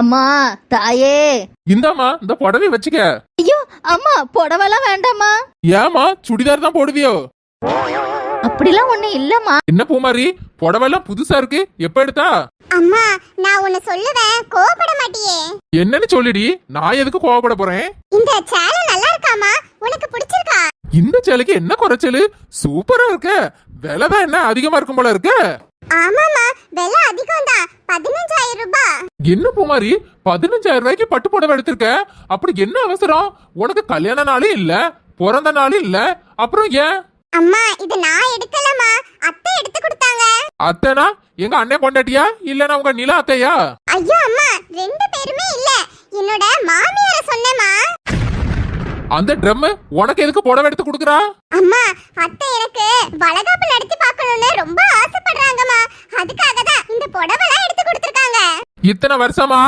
அம்மா தாயே. இந்தாம்மா இந்த புடவை வச்சுக்க. ஐயோ அம்மா புடவெல்லாம் வேண்டாம்மா. ஏமா சுடிதார் தான் போடுவியோ? அப்படிலாம் ஒண்ணு இல்லம்மா. என்ன பூமாரி புடவெல்லாம் புதுசா இருக்கு எப்ப எடுத்தா? அம்மா நான் உன்னை சொல்லுவேன் கோவப்பட மாட்டியே. என்னன்னு சொல்லிடி நான் எதுக்கு கோவப்பட போறேன்? இந்த சேலை நல்லா இருக்காமா உனக்கு பிடிச்சிருக்கா? இந்த சேலைக்கு என்ன குறைச்சலு? சூப்பரா இருக்க. விலை தான் என்ன அதிகமா இருக்கும் போல இருக்க. ஆமாமா விலை அதிகம் தான் பதினஞ்சாயிரம் ரூபாய் என்ன பூமாரி? பதினஞ்சாயிரம் ரூபாய்க்கு பட்டு புடவை எடுத்திருக்க? அப்படி என்ன அவசரம்? உனக்கு கல்யாண நாளே இல்ல பிறந்த நாளும் இல்ல. அப்புறம் ஏன்? அம்மா இது நான் எடுக்கலமா அத்தை எடுத்து கொடுத்தாங்க. அத்தைனா? எங்க அண்ணன் கொண்டாட்டியா இல்லனா உங்க நிலா அத்தையா? ஐயோ அம்மா ரெண்டு பேருமே இல்ல. என்னோட மாமியார சொன்னேமா அந்த ட்ரம் உனக்கு எதுக்கு புடவை எடுத்து கொடுக்குறா? அம்மா அத்தை எனக்கு வளகாப்பு நடத்தி பார்க்கணும்னு ரொம்ப ஆசைப்படுறாங்கம்மா. அதுக்காக தான் இந்த புடவைலாம் எடுத்து கொடுத்துருக்காங்க. இத்தனை வருஷமா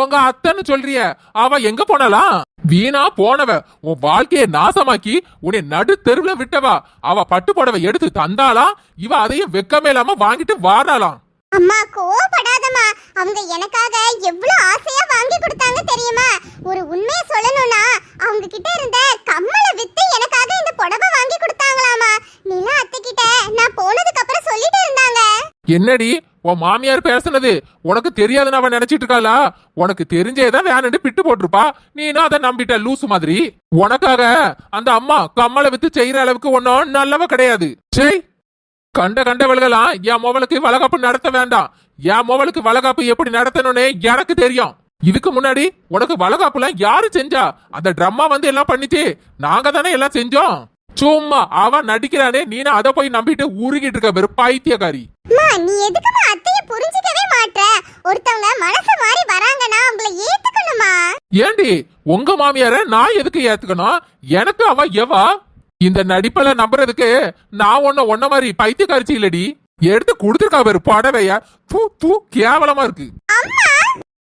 உங்க அத்தைன்னு சொல்றிய அவ எங்க போனாலாம் வீணா போனவ உன் வாழ்க்கைய நாசமாக்கி உன்னை நடு தெருவுல விட்டவா? அவ பட்டு புடவை எடுத்து தந்தாளா? இவ அதையும் வெக்கமே இல்லாம வாங்கிட்டு வாராளாம். அம்மா கோவப்படாதம்மா. அவங்க எனக்காக எவ்வளவு ஆசையா வாங்கி கொடுத்தாங்க தெரியுமா? ஒரு உண்மையை சொல்லணும்னா அவங்க கிட்ட இருந்த கம்மல வித்து எனக்காக இந்த புடவை வாங்கி கொடுத்தாங்களாமா? நிலா அத்தை கிட்ட நான் போனதுக்கு அப்புறம் சொல்லிட்டு இருந்தாங்க. என்னடி உன் மாமியார் பேசுனது உனக்கு தெரியாதுன்னு அவன் நினைச்சிட்டு இருக்காளா? உனக்கு தெரிஞ்சேதான் வேணும்னு பிட்டு போட்டிருப்பா. நீனும் அதை நம்பிட்ட லூசு மாதிரி? உனக்காக அந்த அம்மா கம்மலை வித்து செய்யற அளவுக்கு ஒன்னும் நல்லவ கிடையாது. சரி கண்ட கண்ட விலகலாம் என் மொபைலுக்கு வளகாப்பு நடத்த வேண்டாம். என் மொபைலுக்கு வளகாப்பு எப்படி நடத்தணும்னு எனக்கு தெரியும். இதுக்கு முன்னாடி உனக்கு வளகாப்புலாம் யாரு செஞ்சா? அந்த ட்ரம்மா வந்து எல்லாம் பண்ணிச்சு. நாங்க தானே எல்லாம் செஞ்சோம். சும்மா அவன் நடிக்கிறானே நீனு அதை போய் நம்பிட்டு உருகிட்டு இருக்க வெறும் பைத்தியக்காரி. நீ எதுக்குமா அத்தைய புரிஞ்சுக்கவே மாட்ற? ஒருத்தவங்க மனசு மாறி வராங்கன்னா அவங்கள ஏத்துக்கணுமா? ஏண்டி உங்க மாமியார நான் எதுக்கு ஏத்துக்கணும்? எனக்கு அவ எவா? இந்த நடிப்பல நம்புறதுக்கு நான் ஒன்ன ஒன்ன மாதிரி பைத்தியக்காரிச்சி இல்லடி. எடுத்து கொடுத்துருக்கா பேரு புடவைய. தூ தூ கேவலமா இருக்கு.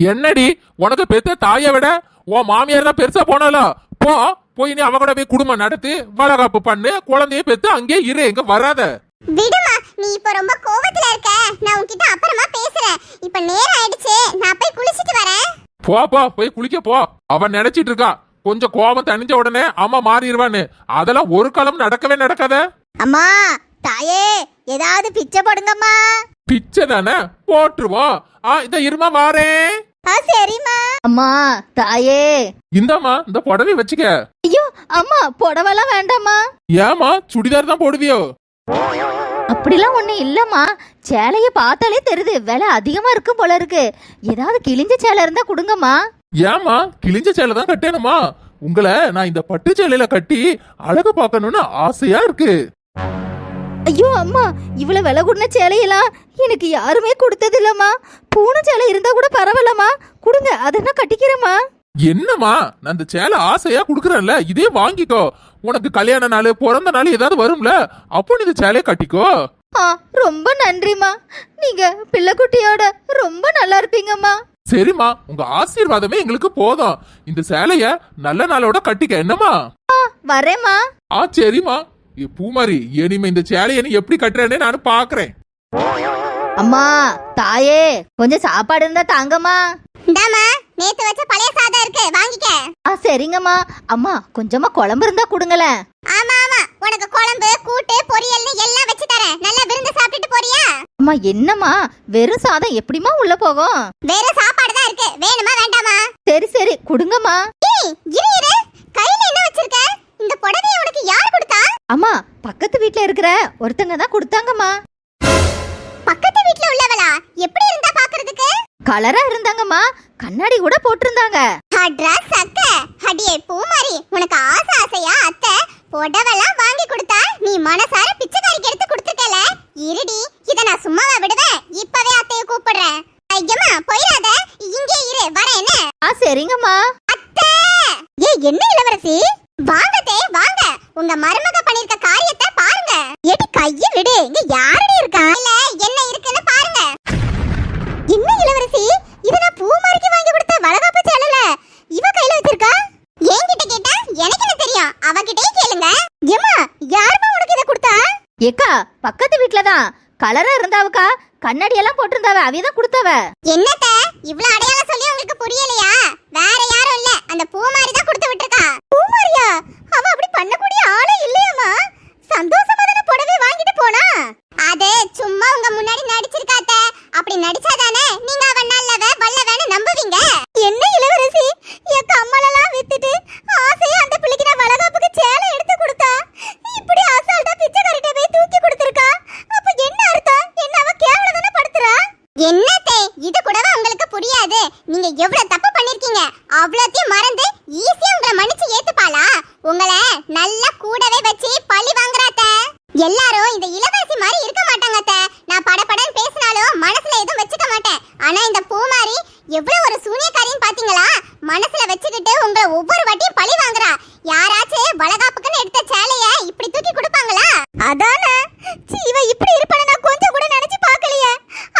என்னடி? உனக்கு பெத்த தாயை விட உன் மாமியார் தான் பெருசா போனாலோ. போ போய் நீ அவ கூட போய் குடும்பம் நடத்து வளகாப்பு பண்ணு குழந்தைய பெத்து அங்கே இரு எங்க வராத. விடுமா நீ இப்ப ரொம்ப கோவத்துல இருக்க. நான் உன்கிட்ட அப்புறமா பேசுறேன். இப்ப நேரம் ஆயிடுச்சு. நான் போய் குளிச்சிட்டு வரேன். போ போ போய் குளிக்க போ. அவன் நினைச்சிட்டு இருக்கா. கொஞ்சம் கோபம் தணிஞ்ச உடனே அம்மா மாறிடுவான்னு. அதெல்லாம் ஒரு காலம் நடக்கவே நடக்காத. அம்மா தாயே ஏதாவது பிச்சை போடுங்கம்மா. பிச்சை தானே? போட்டுருவோம். ஆ இந்த இருமா வாரேன். ஆ சரிம்மா. அம்மா தாயே. இந்தாம்மா இந்த புடவை வச்சுக்க. ஐயோ அம்மா புடவெல்லாம் வேண்டாம்மா. ஏமா சுடிதார் தான் போடுவியோ? அப்படிலாம் ஒண்ணு இல்லம்மா. சேலைய பார்த்தாலே தெரியுது விலை அதிகமா இருக்கும் போல இருக்கு. ஏதாவது கிழிஞ்ச சேலை இருந்தா கொடுங்கம்மா. ஏமா கிழிஞ்ச சேலை தான் கட்டணுமா? உங்களை நான் இந்த பட்டு சேலையில கட்டி அழகு பார்க்கணும்னு ஆசையா இருக்கு. ஐயோ அம்மா இவ்வளவு விலை கூடின சேலையெல்லாம் எனக்கு யாருமே கொடுத்தது இல்லம்மா பூனை சேலை இருந்தா கூட பரவாயில்லம்மா. கொடுங்க அதை நான் கட்டிக்கிறேம்மா. என்னம்மா நான் இந்த சேலை ஆசையா குடுக்கறேன்ல இதே வாங்கிக்கோ. உனக்கு கல்யாண நாள் பிறந்த நாள் ஏதாவது வரும்ல அப்போ நீ இந்த சேலையை கட்டிக்கோ. ஆ ரொம்ப நன்றிம்மா. நீங்க பிள்ளைக்குட்டியோட ரொம்ப நல்லா இருப்பீங்கம்மா. சரிம்மா உங்க ஆசீர்வாதமே எங்களுக்கு போதும். இந்த சேலைய நல்ல நாளோட கட்டிக்க என்னம்மா? வரேம்மா. ஆ சரிம்மா. பூமாரி இனிமே இந்த சேலைய நீ எப்படி கட்டுறேன்னு நான் பாக்குறேன். அம்மா தாயே கொஞ்சம் சாப்பாடு இருந்தா தாங்கம்மா. இந்தாம்மா நேத்து வச்ச பழைய சாதம் இருக்கு வாங்கிக்க. ஆ சரிங்கம்மா. அம்மா கொஞ்சமா குழம்பு இருந்தா கொடுங்களேன். ஆமா ஆமா. உனக்கு குழம்பு கூட்டு பொரியல்னு எல்லாம் வச்சு தரேன். நல்லா விருந்து சாப்பிட்டுட்டு போறியா? அம்மா என்னம்மா? வெறும் சாதம் எப்படிம்மா உள்ள போகும்? வேற சாப்பாடு தான் இருக்கு. வேணுமா வேண்டாமா? சரி சரி கொடுங்கம்மா. ஏய் இரு இரு. கையில என்ன வச்சிருக்க இந்த புடவைய உனக்கு யார் கொடுத்தா அம்மா பக்கத்து வீட்ல இருக்கிற ஒருத்தங்க தான் கொடுத்தாங்கம்மா. பக்கத்து வீட்ல உள்ளவளா? எப்படி இருந்தா பாக்குறதுக்கு? கலரா இருந்தாங்கம்மா. கண்ணாடி கூட போட்டிருந்தாங்க. அட்ரஸ் அக்க. அடியே பூமாரி உனக்கு ஆசை ஆசையா அத்தை? புடவெல்லாம் வாங்கி கொடுத்தா நீ மனசார பிச்சைக்காரிக்கு எடுத்து கொடுத்துட்டல இருடி இத நான் சும்மாவா விடுவேன். இப்பவே அத்தைய கூப்பிடுறேன். ஐயம்மா போயிடாத. இங்கே இரு வரேன்னு ஆ சரிங்கம்மா. அத்தை! ஏ என்ன இளவரசி? வாங்கதே வாங்க. உங்க மருமக பண்ணிருக்க காரியத்தை பாருங்க. ஏடி கைய விடு. இங்க யாரடி இருக்கா? இல்ல என்ன இருக்குன்னு பாருங்க. என்ன இளவரசி? இது நான் பூ மாரிக்கு வாங்கி கொடுத்த வளகாப்பு சேலல இவ கையில வச்சிருக்கா? என்கிட்ட கேட்டா எனக்கு என்ன தெரியும்? அவகிட்டே கேளுங்க. ஏமா யாருமா உனக்கு இதை கொடுத்தா? ஏக்கா பக்கத்து வீட்ல தான் கலரா இருந்தாவுக்கா கண்ணாடி எல்லாம் போட்டிருந்தாவ அவைய தான் கொடுத்தவ. என்னத்த? இவ்ளோ அடையாளம் சொல்லி உங்களுக்கு புரியலையா? வேற யாரும் இல்ல. அந்த பூ மாதிரி தான் கொடுத்து விட்டுருக்கா. வரியா அவ அப்படி பண்ணக்கூடிய ஆளே இல்லையாமா சந்தோஷமா தான புடவை வாங்கிட்டு போனா? அது சும்மா உங்க முன்னாடி நடிச்சிருக்காத்த. அப்படி நடிச்சாதானே நீங்க அவ நல்லவ வல்லவன்னு நம்புவீங்க? என்ன இளவரசி? என் கம்மலெல்லாம் வித்துட்டு ஆனா இந்த பூமாரி எவ்வளவு ஒரு சூனியக்காரின்னு பாத்தீங்களா? மனசுல வச்சுக்கிட்டு உங்களை ஒவ்வொரு வாட்டியும் பழி வாங்குறா. யாராச்சும் வளகாப்புக்குன்னு எடுத்த சேலைய இப்படி தூக்கி கொடுப்பாங்களா? அதானே. இவ இப்படி இருப்பான நான் கொஞ்சம் கூட நினைச்சு பார்க்கலையே.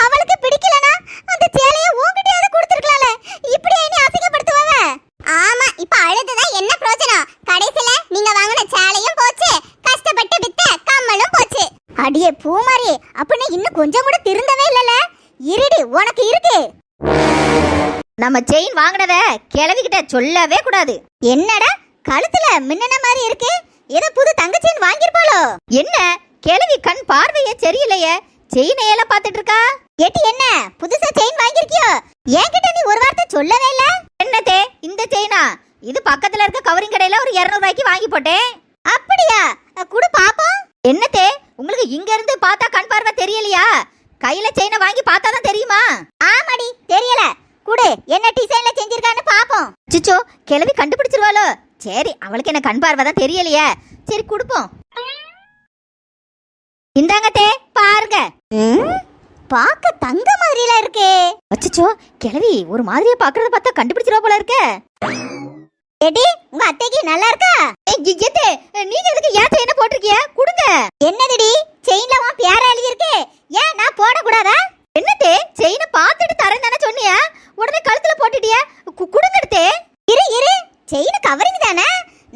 அவளுக்கு பிடிக்கலனா அந்த சேலைய உன்கிட்டயாவது கொடுத்துருக்கலாம்ல. இப்படி நீ அசிங்கப்படுத்துவவ? ஆமா இப்ப அழுதுதான் என்ன பிரயோஜனம் கடைசில நீங்க வாங்கின சேலையும் போச்சு. கஷ்டப்பட்டு வித்த கம்மலும் போச்சு. அடியே பூமாரி அப்படின்னு இன்னும் கொஞ்சம் கூட திருந்தவே இல்லல இருடி உனக்கு இருக்கு. நம்ம செயின் வாங்கினத கிளவிக்கிட்ட சொல்லவே கூடாது. என்னடா கழுத்துல மின்னன மாதிரி இருக்கு? ஏதோ புது தங்க செயின் வாங்கிருப்பாளோ என்ன கிளவி கண் பார்வையே சரியில்லையே? செயினை எல்லாம் பாத்துட்டு இருக்கா எட்டி என்ன புதுசா செயின் வாங்கிருக்கியோ என்கிட்ட நீ ஒரு வார்த்தை சொல்லவே இல்ல? என்னத்தே இந்த செயினா? இது பக்கத்துல இருக்க கவரிங் கடையில ஒரு 200 ரூபாய்க்கு வாங்கி போட்டேன். அப்படியா குடு பாப்போம். என்னத்தே உங்களுக்கு இங்க இருந்து பார்த்தா கண் பார்வை தெரியலையா? கையில செயினை வாங்கி பார்த்தா தான் தெரியுமா? ஆமாடி தெரியல. குடு என்ன டிசைன்ல செஞ்சிருக்கான்னு பாப்போம். சிச்சோ கிளவி கண்டுபிடிச்சிருவாளோ? சரி அவளுக்கு என்ன கண் பார்வை தான் தெரியலையே. சரி கொடுப்போம். இந்தாங்க தே பாருங்க. பாக்க தங்க மாதிரில இருக்கே. அச்சச்சோ கிளவி ஒரு மாதிரியா பாக்குறத பார்த்தா கண்டுபிடிச்சிருவா போல இருக்க. ஏடி உங்க அத்தைக்கு நல்லா இருக்கா? எத்தே நீங்க எதுக்கு ஏன் செயினை போட்டிருக்கிய கொடுங்க. என்னதுடி? செயின்ல உன் பேர எழுதி இருக்கு. ஏன் நான் போட கூடாதா என்னத்தே செயினை பார்த்துட்டு தரேன் தானே சொன்னியா? உடனே கழுத்துல போட்டுட்டிய? குடுங்கடுத்தே இரு இரு. செயின் கவரிங் தானே?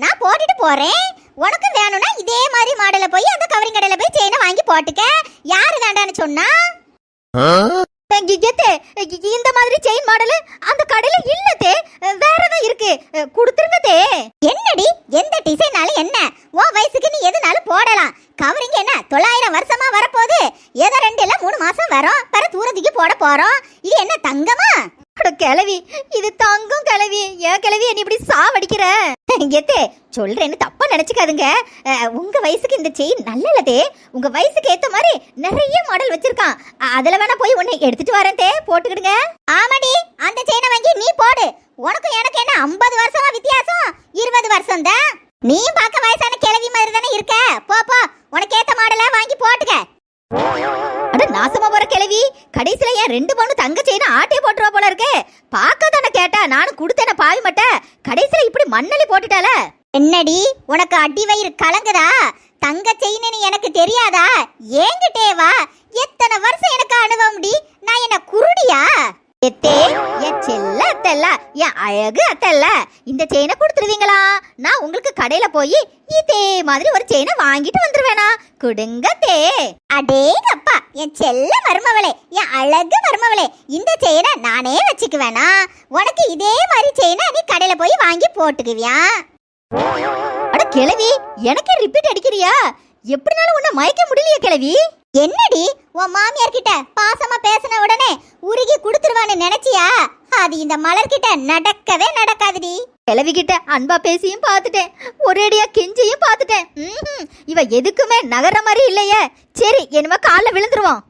நான் போட்டுட்டு போறேன். உனக்கு வேணும்னா இதே மாதிரி மாடல போய் அந்த கவரிங் கடையில போய் செயினை வாங்கி போட்டுக்க. யாரு வேண்டான்னு சொன்னா? எத்தே? இந்த மாதிரி செயின் மாடல் அந்த கடையில இல்லத்தே வேற தான் இருக்கு. கொடுத்துருங்கத்தே என்னடி? எந்த டிசைனாலும் என்ன? உன் வயசுக்கு நீ எதுனாலும் போடலாம். கவரிங் என்ன? தொள்ளாயிரம் வருஷமா வரப்போகுது. ஏதோ ரெண்டு இல்லை மூணு மாசம் வரும். பிற தூரத்துக்கு போட போறோம். இது என்ன தங்கமா? கிளவி இது தங்கம் கிளவி ஏன் கிளவி என்ன இப்படி சாவடிக்கிற? எத்தே சொல்றேன்னு தப்பா நினைச்சுக்காதுங்க. உங்க வயசுக்கு இந்த செயின் நல்லதே. உங்க வயசுக்கு ஏத்த மாதிரி நிறைய மாடல் வச்சிருக்கான். அதுல வேணா போய் ஒண்ணு எடுத்துட்டு வரேன் தே போட்டுக்கிடுங்க. ஆமாடி அந்த செயினை வாங்கி நீ போடு. உனக்கும் எனக்கு என்ன ஐம்பது வருஷமா வித்தியாசம்? இருபது வருஷம் தான் நீ பார்க்க வயசான கிழவி மாதிரி தானே இருக்க. போ போ உனக்கு ஏத்த மாடல வாங்கி போட்டுக்க. அட நாசமா போற கிளவி கடைசியில ஏன் ரெண்டு பவுன் தங்க செயின் ஆட்டே போட்டுருவா போல இருக்கே. பார்க்க தானே கேட்டா நானும் கொடுத்தேன பாவி மட்ட. கடைசியில இப்படி மண்ணலி போட்டுட்டால என்னடி உனக்கு அடி வயிறு கலங்குதா? தங்க செயின்னு எனக்கு தெரியாதா? ஏங்கிட்டே வா. எத்தனை வருஷம் எனக்கு அனுபவம்டி? நான் என்ன குருடியா? எத்தே என் செல்ல அத்தல்ல என் அழகு அத்தல்ல. இந்த செயினை கொடுத்துருவீங்களா? நான் உங்களுக்கு கடையில போய் இதே மாதிரி ஒரு செயினை வாங்கிட்டு வந்துருவேனா. கொடுங்க தே. அடேங்கப்பா என் செல்ல மருமவளே என் அழகு மருமவளே இந்த செயினை நானே வச்சுக்குவேனா? உனக்கு இதே மாதிரி செயினை நீ கடையில் போய் வாங்கி போட்டுக்குவியா? அட கிழவி எனக்கே ரிப்பீட் அடிக்கிறியா? எப்படினாலும் உன்னை மயக்க முடியலையே கிழவி. என்னடி உன் மாமியார் கிட்ட பாசமா பேசின உடனே உருகி கொடுத்துருவான்னு நினைச்சியா? அது இந்த மலர் கிட்ட நடக்கவே நடக்காதுடி. கிழவி கிட்ட அன்பா பேசியும் பார்த்துட்டேன். ஒரேடியா கெஞ்சியும் பார்த்துட்டேன். ம்ஹும். இவ எதுக்குமே நகர மாதிரி இல்லையே. சரி என்னமோ காலில் விழுந்துருவோம்.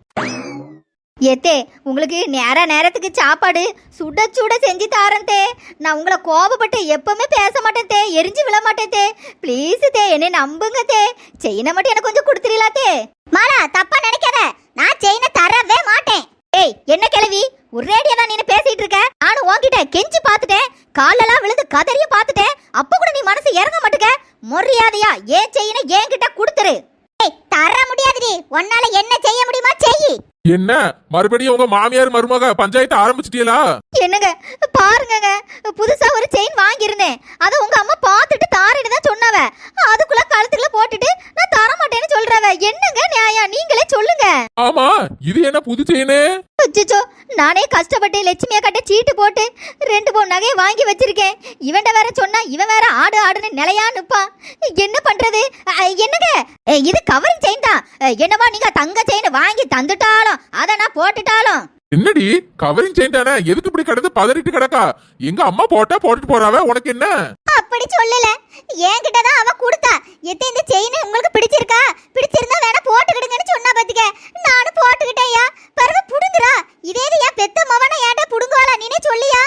ஏத்தே உங்களுக்கு நேர நேரத்துக்கு சாப்பாடு சுட சுட செஞ்சு தாரேன் தே. நான் உங்களை கோபப்பட்டு எப்பவுமே பேச மாட்டேன் தே. எரிஞ்சு விழ மாட்டேன் தே. ப்ளீஸ் தே என்னை நம்புங்க தே. செயினை மட்டும் எனக்கு கொஞ்சம் கொடுத்துறீங்களா தே? மாலா தப்பா நினைக்காத. நான் செயினை தரவே மாட்டேன். ஏய் என்ன கிழவி? ஒரேடியா தான் நீ பேசிட்டு இருக்க. நானும் உன்கிட்ட கெஞ்சி பார்த்துட்டேன். காலெல்லாம் விழுந்து கதறிய பார்த்துட்டேன். அப்ப கூட நீ மனசு இறங்க மாட்டுக்க. மரியாதையா ஏன் செயினை என்கிட்ட கொடுத்துரு. ஏய் தர முடியாதுடி. உன்னால என்ன செய்ய முடியுமா செய். என்ன? மறுபடியும் உங்க மாமியார் மருமக பஞ்சாயத்து ஆரம்பிச்சிட்டீங்களா என்னங்க? பாருங்கங்க. புதுசா ஒரு செயின் வாங்கியிருந்தேன். அதை உங்க அம்மா பார்த்துட்டு தாரேன்னு தான் சொன்னவ. அதுக்குள்ள கழுத்துக்குள்ள போட்டுட்டு நான் தர மாட்டேன்னு சொல்றவ. என்னங்க? நீங்களே சொல்லுங்க. ஆமா இது என்ன புது செயினு? அச்சச்சோ நானே கஷ்டப்பட்டு லட்சுமியா கட்ட சீட்டு போட்டு ரெண்டு மூணு நகையை வாங்கி வச்சிருக்கேன். இவன்ட வேற சொன்னா இவன் வேற ஆடு ஆடுன்னு நிலையா நிப்பான் என்ன பண்றது? என்னங்க? அ, இது கவரிங் செயின் தான். அ, என்னவா நீங்க தங்க செயின் வாங்கி தந்துட்டாலும் அதை நான் போட்டுட்டாலும்? என்னடி? கவரிங் செயின் தானே? எதுக்கு இப்படி கிடந்து பதறிட்டு கிடக்கா? எங்க அம்மா போட்டா போட்டுட்டு போறாவ? உனக்கு என்ன? அப்படி சொல்லல. என்கிட்ட தான் அவ கொடுத்தா. எத்த இந்த செயின் உங்களுக்கு பிடிச்சிருக்கா? பிடிச்சிருந்தா வேணா போட்டுக்கிடுங்கன்னு சொன்னா பாத்துக்க. நானும் போட்டுக்கிட்டேயா பிறகு புடுங்குறா. இதே என் பெத்த மவனை ஏன்டா புடுங்குவாளா? நீனே சொல்லியா?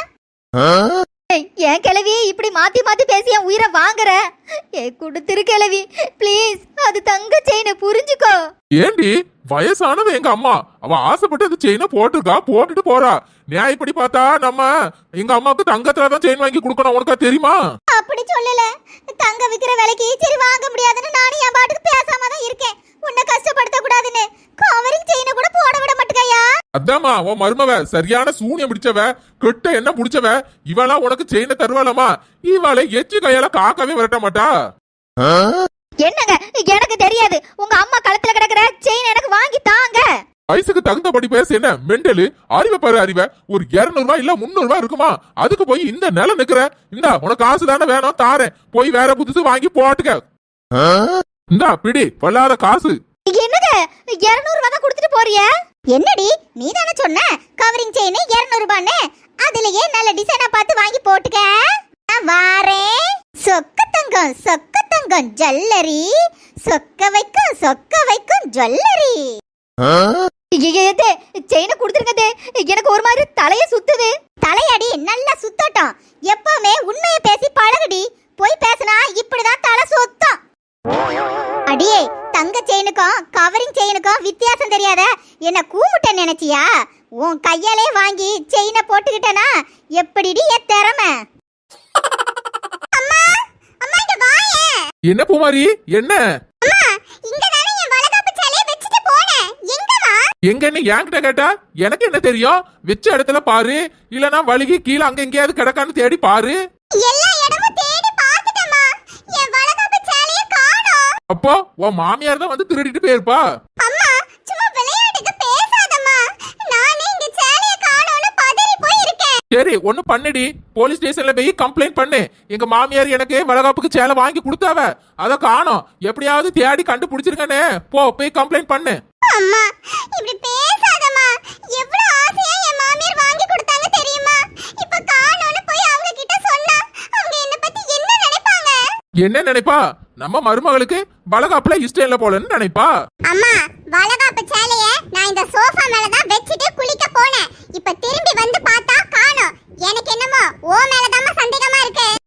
ஏன் கிழவி இப்படி மாத்தி மாத்தி பேசி என் உயிரை வாங்குற. ஏ கொடுத்துரு கிழவி. ப்ளீஸ் அது தங்க செயினை புரிஞ்சுக்கோ. ஏண்டி? வயசானவ எங்க அம்மா. அவ ஆசைப்பட்டு அந்த செயினை போட்டிருக்கா. போட்டுட்டு போறா. நியாயப்படி பார்த்தா நம்ம எங்க அம்மாவுக்கு தங்கத்துல தான் செயின் வாங்கி கொடுக்கணும். உனக்கா தெரியுமா? அப்படி சொல்லல. தங்க விக்கிற விலைக்கு சரி வாங்க முடியாதுன்னு நானும் என் பாட்டுக்கு பேசாம தான் இருக்கேன். உன்னை கஷ்டப்படுத்த கூடாதுன்னு. கவரிங் செயினை கூட போட விட மாட்டேங்கய்யா. அதாம்மா உன் மருமவ. சரியான சூனியம் பிடிச்சவ. கெட்ட என்ன பிடிச்சவ. இவளா உனக்கு செயினை தருவாளாமா இவளை எச்சி கையால காக்கவே விரட்ட மாட்டா. என்னங்க? எனக்கு தெரியாது. உங்க அம்மா கழுத்துல கிடக்குற செயின் எனக்கு வாங்கி தாங்க. வயசுக்கு தகுந்தபடி பேச என்ன? மெண்டலு அறிவை பாரு அறிவை. ஒரு இருநூறு ரூபாய் இல்ல முந்நூறு ரூபாய் இருக்குமா? அதுக்கு போய் இந்த நிலை நிக்கிற. இந்தா உனக்கு காசு தானே வேணும்? தாரேன். போய் வேற புதுசு வாங்கி போட்டுக்க. இந்தா பிடி பொல்லாத காசு. என்னங்க? இருநூறு ரூபா தான் கொடுத்துட்டு போறிய? என்னடி? நீ தானே சொன்ன? கவரிங் செயின் 200 ரூபான்னு. அதுலயே நல்ல டிசைனா பார்த்து வாங்கி போட்டுக்க. வாரே. சொக்க தங்கம் சொக்க தங்கம் ஜல்லரி சொக்க வைக்கும் சொக்க வைக்கும் ஜுவல்லரி. செயினை கொடுத்துருங்க எனக்கு ஒரு மாதிரி தலைய சுத்துது. தலையடி நல்லா சுத்தட்டும். எப்பவுமே உண்மையை பேசி பழகுடி. போய் பேசினா இப்படிதான் தலை சுத்தம். அடியே தங்க செயினுக்கும் கவரிங் செயினுக்கும் வித்தியாசம் தெரியாத என்ன கூமுட்ட நினைச்சியா? உன் கையாலே வாங்கி செயினை போட்டுக்கிட்டனா? எப்படிடி என் திறமை? என்ன பூமாரி? என்ன? எங்கன்னு என்கிட்ட கேட்டா? எனக்கு என்ன தெரியும்? வச்ச இடத்துல பாரு. இல்லனா வழுகி கீழே அங்க எங்கேயாவது கிடக்கான்னு தேடி பாரு. அப்போ உன் மாமியார் தான் வந்து திருடிட்டு போயிருப்பா. சரி ஒண்ணு பண்ணுடி. போலீஸ் ஸ்டேஷன்ல போய் கம்ப்ளைண்ட் பண்ணு. எங்க மாமியார் எனக்கு வளகாப்புக்கு சேலை வாங்கி கொடுத்தாவ. அத காணோம். எப்படியாவது தேடி கண்டுபிடிச்சிருக்கனே போ போய் கம்ப்ளைண்ட் பண்ணு. அம்மா இப்படி பேசாதம்மா. எவ்வளவு ஆசையா என் மாமியார் வாங்கி கொடுத்தாங்க தெரியுமா? இப்ப காணோம்னு போய் அவங்க கிட்ட சொன்னா அவங்க என்ன பத்தி என்ன நினைப்பாங்க? என்ன நினைப்பா? நம்ம மருமகளுக்கு வளகாப்புல இஷ்டம் இல்ல போலன்னு நினைப்பா. அம்மா வளகாப்பு சேலைய நான் இந்த சோஃபா மேல தான் வச்சுட்டு குளிக்க போனேன். இப்ப திரும்பி வந்து பார்த்தா எனக்கு என்னமோ ஓ மேலதாமா சந்தேகமா இருக்கு.